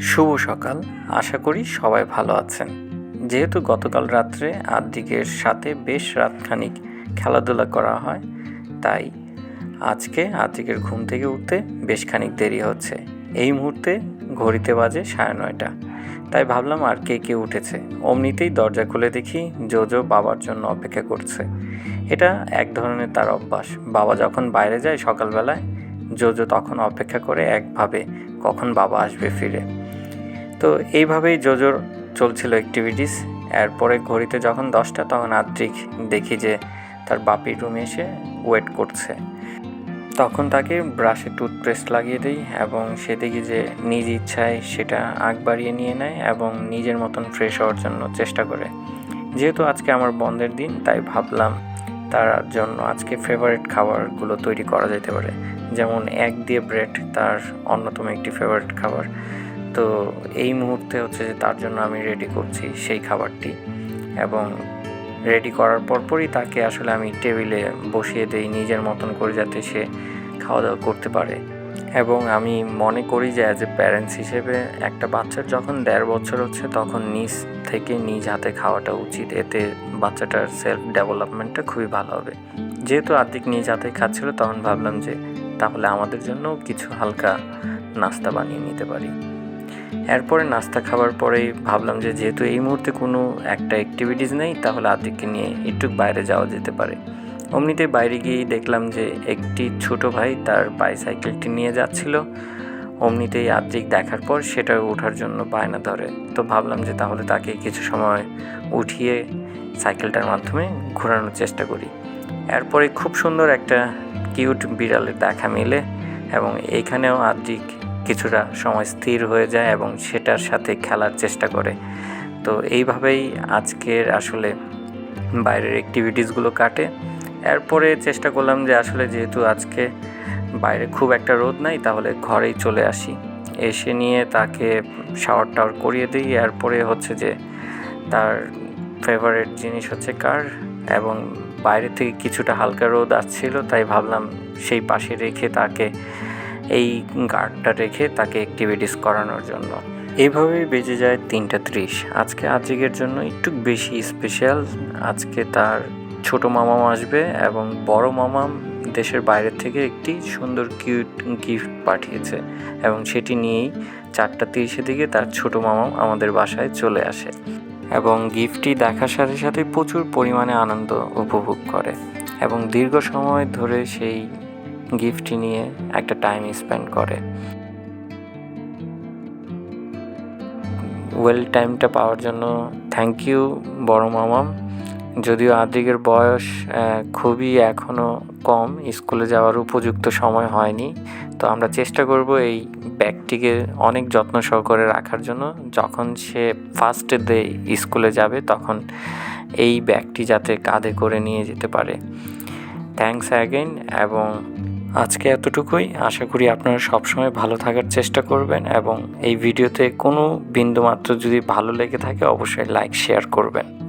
শুভ সকাল। আশা করি সবাই ভালো আছেন। যেহেতু গতকাল রাত্রে আদ্রিকের সাথে বেশ রাতখানিক খেলাধুলা করা হয়, তাই আজকে আদ্রিকের ঘুম থেকে উঠতে বেশ খানিক দেরি হচ্ছে। এই মুহূর্তে ঘড়িতে বাজে সাড়ে নয়টা। তাই ভাবলাম আর কে কে উঠেছে। অমনিতেই দরজা খুলে দেখি জোজো বাবার জন্য অপেক্ষা করছে। এটা এক ধরনের তার অভ্যাস। বাবা যখন বাইরে যায় সকালবেলায়, জোজো তখন অপেক্ষা করে একভাবে কখন বাবা আসবে ফিরে। তো এইভাবেই জোজোর চলছিল অ্যাক্টিভিটিস এরপরে ঘড়িতে যখন দশটা, তখন আদ্রিক দেখি যে তার বাপির রুমে এসে ওয়েট করছে। তখন তাকে ব্রাশে টুথপেস্ট লাগিয়ে দিই এবং সে দেখি যে নিজ ইচ্ছায় সেটা আগ বাড়িয়ে নিয়ে নেয় এবং নিজের মতন ফ্রেশ হওয়ার জন্য চেষ্টা করে। যেহেতু আজকে আমার বন্ধের দিন, তাই ভাবলাম তার জন্য আজকে ফেভারিট খাবারগুলো তৈরি করা যেতে পারে। যেমন এক দিয়ে ব্রেড তার অন্যতম একটি ফেভারিট খাবার। তো এই মুহূর্তে হচ্ছে যে তার জন্য আমি রেডি করছি সেই খাবারটি এবং রেডি করার পরপরই তাকে আসলে আমি টেবিলে বসিয়ে দিই, নিজের মতন করে যাতে সে খাওয়া দাওয়া করতে পারে। এবং আমি মনে করি যে অ্যাজ এ প্যারেন্টস হিসেবে একটা বাচ্চার যখন দেড় বছর হচ্ছে তখন নিজ থেকে নিজ হাতে খাওয়াটা উচিত। এতে বাচ্চাটার সেলফ ডেভেলপমেন্টটা খুবই ভালো হবে। যেহেতু আর্ধেক নিজ হাতে খাচ্ছিল তখন ভাবলাম যে তাহলে আমাদের জন্য কিছু হালকা নাস্তা বানিয়ে নিতে পারি। এরপরে নাস্তা খাওয়ার পরেই ভাবলাম যে যেহেতু এই মুহূর্তে কোনো একটা অ্যাক্টিভিটিস নেই, তাহলে আদিককে নিয়ে একটু বাইরে যাওয়া যেতে পারে। অমনিতে বাইরে গিয়েই দেখলাম যে একটি ছোট ভাই তার বাইসাইকেলটি নিয়ে যাচ্ছিল। অমনিতেই আদ্রিক দেখার পর সেটা ওঠার জন্য বায়না ধরে। তো ভাবলাম যে তাহলে তাকে কিছু সময় উঠিয়ে সাইকেলটার মাধ্যমে ঘোরানোর চেষ্টা করি। এরপরে খুব সুন্দর একটা কিউট বিড়ালের দেখা মিলে এবং এইখানেও আদ্রিক কিছুটা সময় স্থির হয়ে যায় এবং সেটার সাথে খেলার চেষ্টা করে। তো এইভাবেই আজকের আসলে বাইরের অ্যাক্টিভিটিসগুলো কাটে। এরপরে চেষ্টা করলাম যে আসলে যেহেতু আজকে বাইরে খুব একটা রোদ নাই, তাহলে ঘরেই চলে আসি। এসে নিয়ে তাকে শাওয়ার টাওয়ার করিয়ে দিই। এরপরে হচ্ছে যে তার ফেভারেট জিনিস হচ্ছে কার এবং বাইরে থেকে কিছুটা হালকা রোদ আসছিল, তাই ভাবলাম সেই পাশে রেখে তাকে এই গার্ডটা রেখে তাকে অ্যাক্টিভিটিস করানোর জন্য। এইভাবেই বেজে যায় তিনটা ত্রিশ। আজকে আদ্রিকের জন্য একটু বেশি স্পেশাল আজকে তার ছোট মামাম আসবে এবং বড় মামাম দেশের বাইরে থেকে একটি সুন্দর কিউট গিফট পাঠিয়েছে এবং সেটি নিয়েই চারটা তিরিশের দিকে তার ছোট মামাম আমাদের বাসায় চলে আসে এবং গিফটটি দেখার সাথে সাথে প্রচুর পরিমাণে আনন্দ উপভোগ করে এবং দীর্ঘ সময় ধরে সেই গিফটটি নিয়ে একটা টাইম স্পেন্ড করে। ওয়েল টাইমটা পাওয়ার জন্য থ্যাংক ইউ বড় মামাম যদিও আদ্রিকের বয়স খুবই এখনও কম, স্কুলে যাওয়ার উপযুক্ত সময় হয়নি। তো আমরা চেষ্টা করব এই ব্যাগটিকে অনেক যত্ন সহকারে রাখার জন্য। যখন সে ফার্স্ট ডে স্কুলে যাবে, তখন এই ব্যাগটি যাতে কাঁধে করে নিয়ে যেতে পারে। থ্যাংকস অ্যাগেন এবং আজকে এতটুকুই। আশা করি আপনারা সবসময় ভালো থাকার চেষ্টা করবেন এবং এই ভিডিওতে কোনো বিন্দুমাত্র যদি ভালো লেগে থাকে, অবশ্যই লাইক শেয়ার করবেন।